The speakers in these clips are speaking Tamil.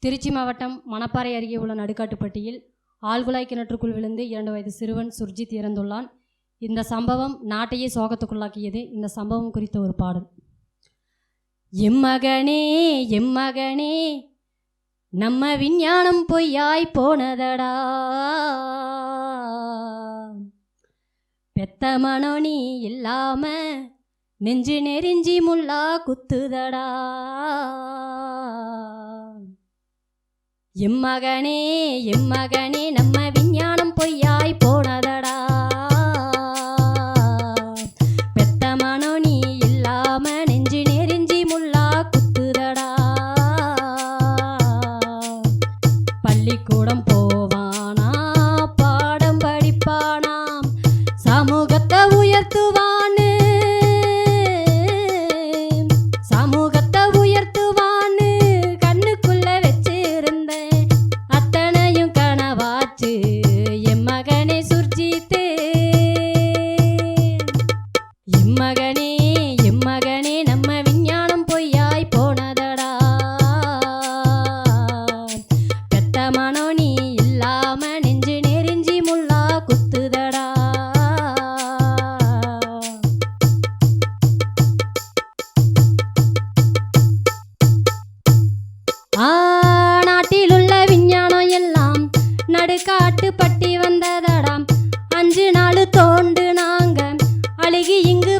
திருச்சி மாவட்டம் மணப்பாறை அருகே உள்ள நடுக்காட்டுப்பட்டியில் ஆழ்குழாய் கிணற்றுக்குள் விழுந்து இரண்டு வயது சிறுவன் சுர்ஜித் இறந்துள்ளான். இந்த சம்பவம் நாட்டையே சோகத்துக்குள்ளாக்கியது. இந்த சம்பவம் குறித்த ஒரு பாடல். எம்மகனே எம்மகனே நம்ம விஞ்ஞானம் பொய்யாய் போனதடா. பெத்த மனோனி இல்லாம நெஞ்சு நெறிஞ்சி முல்லா குத்துதடா. எம்மகனே எம்மகனே நம்ம விஞ்ஞானம் பொய்யாய் போனதடா. பெத்த மனோ நீ இல்லாம நெஞ்சு நெறிஞ்சி முல்லா குத்துதடா. பள்ளிக்கூடம் போவானா பாடம் படிப்பானாம் சமூகத்தை உயர்த்துவான். என் மகனே நம்ம விஞ்ஞானம் பொய்யாய் போனதடா. பெத்த மனோ நீ இல்லாம நெஞ்சு நெறிஞ்சி முள்ளா குத்துதடா. ஆ, நாட்டிலுள்ள விஞ்ஞானம் எல்லாம் நடுக்காட்டு பட்டி வந்ததடாம். அஞ்சு நாள் தோண்டு நாங்க அழுகி இங்கு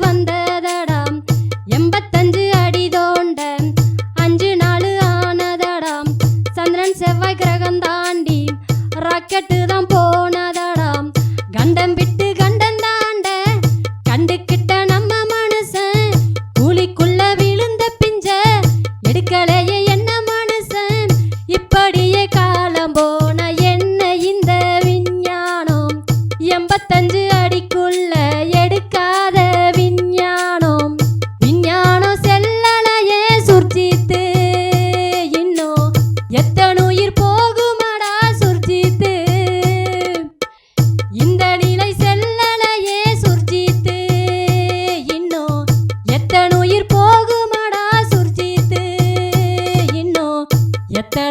செவ்வாய் கிரகம் தாண்டி ராக்கெட்டு தான்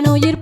தன்னுயிர்